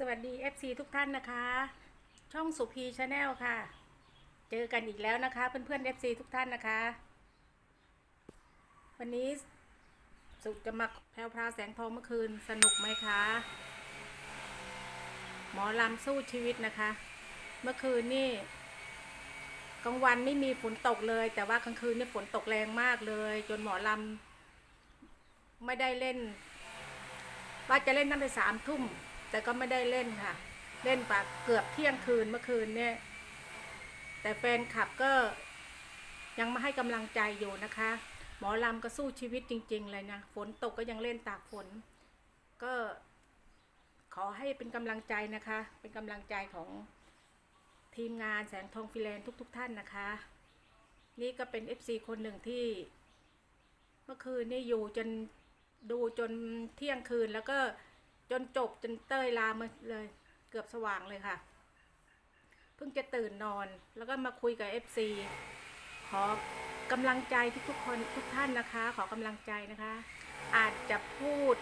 สวัสดี FC ทุกท่านนะคะ ช่องสุพีชาแนลค่ะ เจอกันอีกแล้วนะคะ เพื่อนๆ FC ทุกท่านนะคะ วันนี้สุจะมาแพรวพราวแสงทองเมื่อคืนสนุกไหมคะ หมอลำสู้ชีวิตนะคะ เมื่อคืนนี่กลางวันไม่มีฝนตกเลย แต่ว่ากลางคืนนี่ฝนตกแรงมากเลย จนหมอลำไม่ได้เล่น ว่าจะเล่นตั้งแต่สามทุ่ม แต่ก็ไม่ได้เล่นค่ะ เล่นปะเกือบเที่ยงคืนเมื่อคืนเนี่ย แต่แฟนคลับก็ยังมาให้กำลังใจอยู่นะคะ หมอลำก็สู้ชีวิตจริง ๆ เลยนะ ฝนตกก็ยังเล่นตากฝน ก็ขอให้เป็นกำลังใจนะคะ เป็นกำลังใจของทีมงานแสงทองฟิแลนทุกๆท่านนะคะ นี่ก็เป็น FC คนหนึ่งที่ เมื่อคืนนี่อยู่จนดูจนเที่ยงคืนแล้วก็ จนจบจนเต้ยลามาเลย เกือบสว่างเลยค่ะ เพิ่งจะตื่นนอนแล้วก็มาคุยกับ FC ขอกำลังใจทุกคนทุกท่านนะคะ ขอกำลังใจนะคะ อาจจะพูด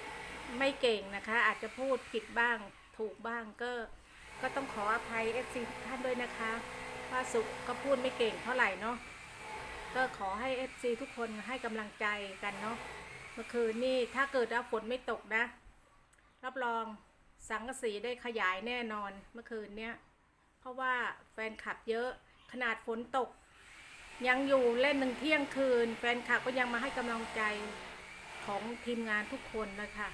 ไม่เก่งนะคะ อาจจะพูดผิดบ้างถูกบ้างก็ก็ต้องขออภัย FC ทุกท่านด้วยนะคะว่าสุก็พูดไม่เก่งเท่าไหร่เนาะก็ขอให้ FC ทุกคนให้กำลังใจกันเนาะเมื่อคืนนี่ถ้าเกิดว่าฝนไม่ตกนะ รองสังกสีได้ขยายแน่นอนเมื่อคืนเนี้ย เพราะว่าแฟนคลับเยอะขนาดฝนตก ยังอยู่เล่นหนึ่งเที่ยงคืน แฟนคลับก็ยังมาให้กำลังใจของทีมงานทุกคนนะคะ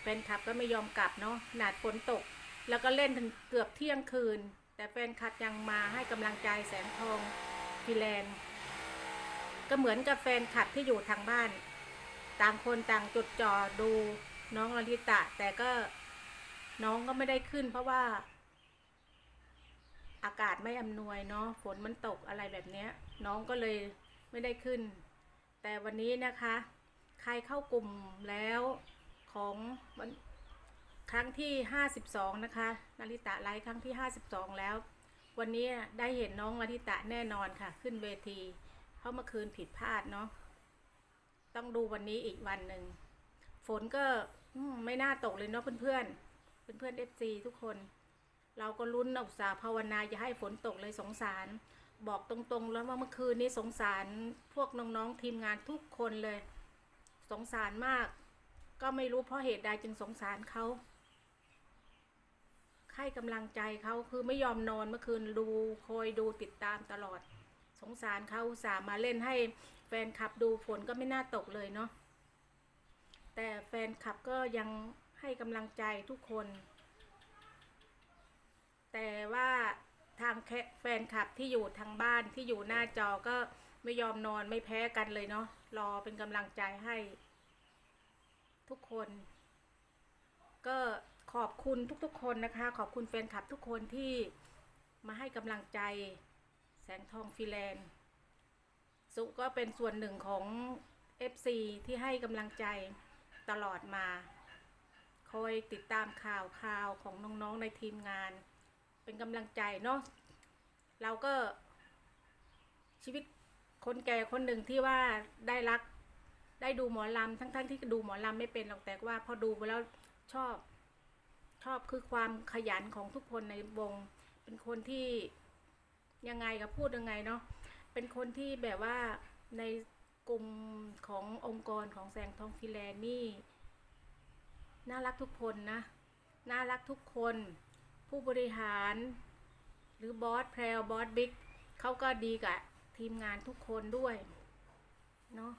แฟนคลับก็ไม่ยอมกลับเนาะขนาดฝนตก แล้วก็เล่นถึงเกือบเที่ยงคืน แต่แฟนคลับยังมาให้กำลังใจแสงทองฟิแลนด์ก็เหมือนกับแฟนคลับที่อยู่ทางบ้าน ต่างคนต่างจดจ่อดู น้องลลิตะ แต่ก็น้องก็ไม่ได้ขึ้น เพราะว่า อากาศไม่อำนวยเนาะฝนมันตกอะไรแบบเนี้ย น้องก็เลยไม่ได้ขึ้น แต่วันนี้นะคะ ใครเข้ากลุ่มแล้วของวันครั้งที่52นะคะนาริตะไลฟ์ครั้งที่52แล้ว วันนี้ได้เห็นน้องนาริตะแน่นอนค่ะ ขึ้นเวที เพราะเมื่อคืนผิดพลาดเนาะต้องดูวันนี้อีกวันหนึ่ง ฝนก็ไม่น่าตกเลยเนาะเพื่อนๆ เพื่อนๆเอฟซีทุกคน เราก็ลุ้นอุตสาห์ภาวนาอย่าให้ฝนตกเลยสงสาร บอกตรงๆ แล้วว่าเมื่อคืนนี้สงสารพวกน้องๆทีมงานทุกคนเลย สงสารมาก ก็ไม่รู้เพราะเหตุใดจึงสงสารเขาให้กำลังใจเขาคือไม่ยอมนอนเมื่อคืนดูคอยดูติดตามตลอด สงสารเขาสามาเล่นให้แฟนคลับดูฝนก็ไม่น่าตกเลยเนาะ นคลับก็ยังให้กำลังใจทุกคน แต่ว่าทางแฟนคลับที่อยู่ทางบ้านที่อยู่หน้าจอก็ไม่ยอมนอนไม่แพ้กันเลยเนาะรอเป็นกำลังใจให้ ทุกคน ก็ขอบคุณทุกๆ คนนะคะ ขอบคุณแฟนคลับทุกคนที่มาให้กำลังใจแสงทองฟิแลนด์สุก็เป็นส่วนหนึ่งของ FC ที่ให้กำลังใจ ตลอดมา คอยติดตามข่าวข่าวของน้องๆในทีมงาน เป็นกำลังใจเนาะเราก็ ชีวิตคนแก่คนหนึ่งที่ว่าได้รัก ได้ดูหมอลำทั้งๆที่ดูหมอลำไม่เป็นหรอกแต่ว่าพอดูไปแล้วชอบ ชอบคือความขยันของทุกคนในวง เป็นคนที่ยังไงกับพูดยังไงเนาะเป็นคนที่แบบว่าใน กลุ่มขององค์กรของแสงทองฟิแลนนี่ น่ารักทุกคนนะ น่ารักทุกคน ผู้บริหาร หรือบอสแพรวบอสบิ๊กเขาก็ดีกับทีมงานทุกคนด้วยเนาะ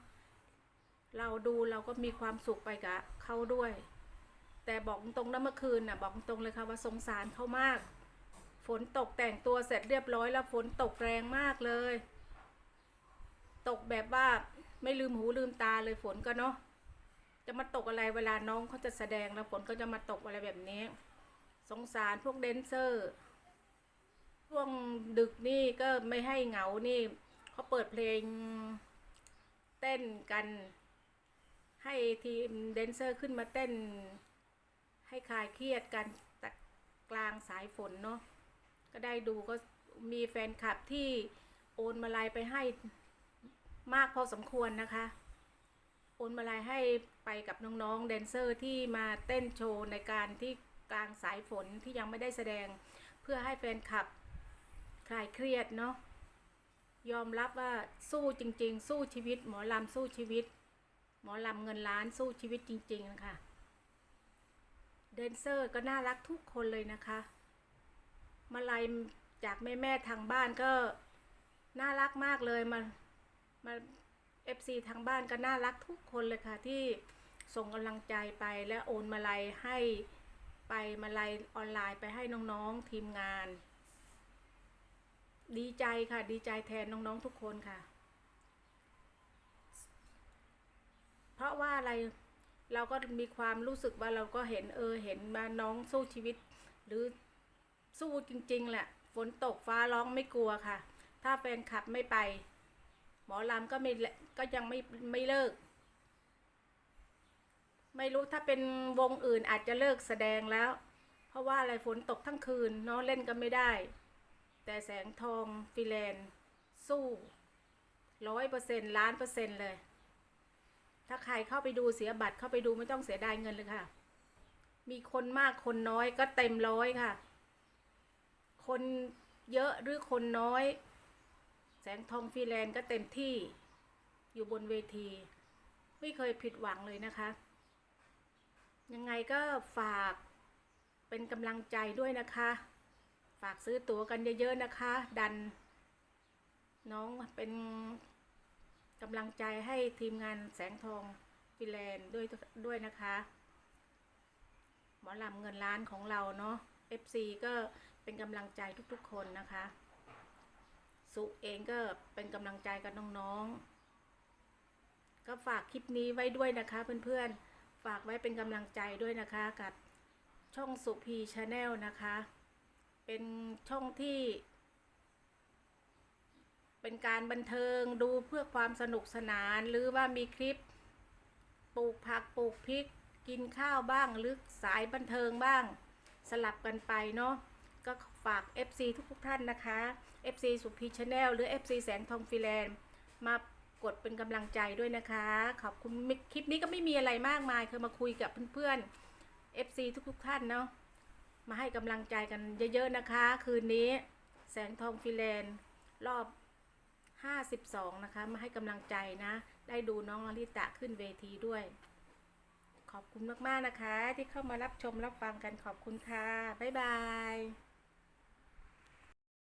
เราดูเราก็มีความสุขไปกับเขาด้วย แต่บอกตรงนะเมื่อคืนน่ะบอกตรงเลยค่ะว่าสงสารเขามาก ฝนตกแต่งตัวเสร็จเรียบร้อยแล้วฝนตกแรงมากเลย ตกแบบว่า ไม่ลืมหูลืมตาเลยฝนก็เนาะจะมาตกอะไรเวลาน้องเขาจะแสดงแล้วฝนก็จะมาตกอะไรแบบนี้ สงสารพวกแดนเซอร์ช่วงดึกนี่ก็ไม่ให้เหงานี่เขาเปิดเพลงเต้นกัน ให้ทีมแดนเซอร์ขึ้นมาเต้น ให้คลายเครียดกันกลางสายฝนเนาะก็ได้ดูก็มีแฟนคลับที่โอนมาลายไปให้ มากพอสมควรนะคะ โอนมาลายให้ไปกับน้องๆแดนเซอร์ที่มาเต้นโชว์ในการที่กลางสายฝนที่ยังไม่ได้แสดง เพื่อให้แฟนคลับคลายเครียดเนาะยอมรับว่าสู้จริง ๆ สู้ชีวิต หมอลำสู้ชีวิต หมอลำเงินล้านสู้ชีวิตจริงๆนะคะแดนเซอร์ก็น่ารักทุกคนเลยนะคะ มาลัยจากแม่ๆทางบ้านก็น่ารักมากเลยมา มาเอฟซีทางบ้านก็น่ารักทุกคนเลยค่ะ ที่ส่งกำลังใจไปและโอนมาลัยให้ไปมาลัยออนไลน์ไปให้น้องๆทีมงาน ดีใจค่ะ ดีใจแทนน้องๆทุกคนค่ะ เพราะว่าอะไรเราก็มีความรู้สึกว่าเราก็เห็นเออเห็นมาน้องสู้ชีวิต หรือสู้จริงๆแหละฝนตกฟ้าร้องไม่กลัวค่ะ ถ้าแฟนคลับไม่ไป อลำก็ไม่ก็ยังไม่ไม่เลิก ไม่รู้ถ้าเป็นวงอื่นอาจจะเลิกแสดงแล้ว เพราะว่าอะไรฝนตกทั้งคืนเนาะเล่นก็ไม่ได้ แต่แสงทองฟิแลนสู้ร้อยเปอร์เซ็นล้านเปอร์เซ็นเลย ถ้าใครเข้าไปดูเสียบัตรเข้าไปดูไม่ต้องเสียดายเงินเลยค่ะ มีคนมากคนน้อยก็เต็มร้อยค่ะ คนเยอะหรือคนน้อย สงทองฟรีแลนซ์ก็เต็มที่อยู่บนเวที ไม่เคยผิดหวังเลยนะคะ ยังไงก็ฝากเป็นกำลังใจด้วยนะคะ ฝากซื้อตั๋วกันเยอะๆนะคะ ดัน น้องเป็นกำลังใจให้ทีมงานแสงทองฟิแลนด์ด้วยด้วยนะคะ หมอลำเงินล้านของเราเนาะ FC ก็เป็นกำลังใจทุกๆคนนะคะ สุเองก็เป็นกำลังใจกับน้องๆ ก็ฝากคลิปนี้ไว้ด้วยนะคะเพื่อนๆ ฝากไว้เป็นกำลังใจด้วยนะคะกับช่องสุพีชาแนลนะคะ เป็นช่องที่ เป็นการบันเทิงดูเพื่อความสนุกสนานหรือว่ามีคลิปปลูกผักปลูกพริก กินข้าวบ้างหรือสายบันเทิงบ้าง สลับกันไปเนาะ ฝาก FC ทุกๆท่านนะคะ FC สุพีชาแนลหรือ FC แสงทองฟิแลนด์มากดเป็นกำลังใจด้วยนะคะ ขอบคุณคลิปนี้ก็ไม่มีอะไรมากมายคือมาคุยกับเพื่อนๆ FC ทุกๆท่านเนาะมาให้กำลังใจกันเยอะๆนะคะ คืนนี้แสงทองฟิแลนด์รอบ 52 นะคะ มาให้กำลังใจนะ ได้ดูน้องอลิตะขึ้นเวทีด้วย ขอบคุณมากๆนะคะ ที่เข้ามารับชมรับฟังกันขอบคุณค่ะ บ๊ายบาย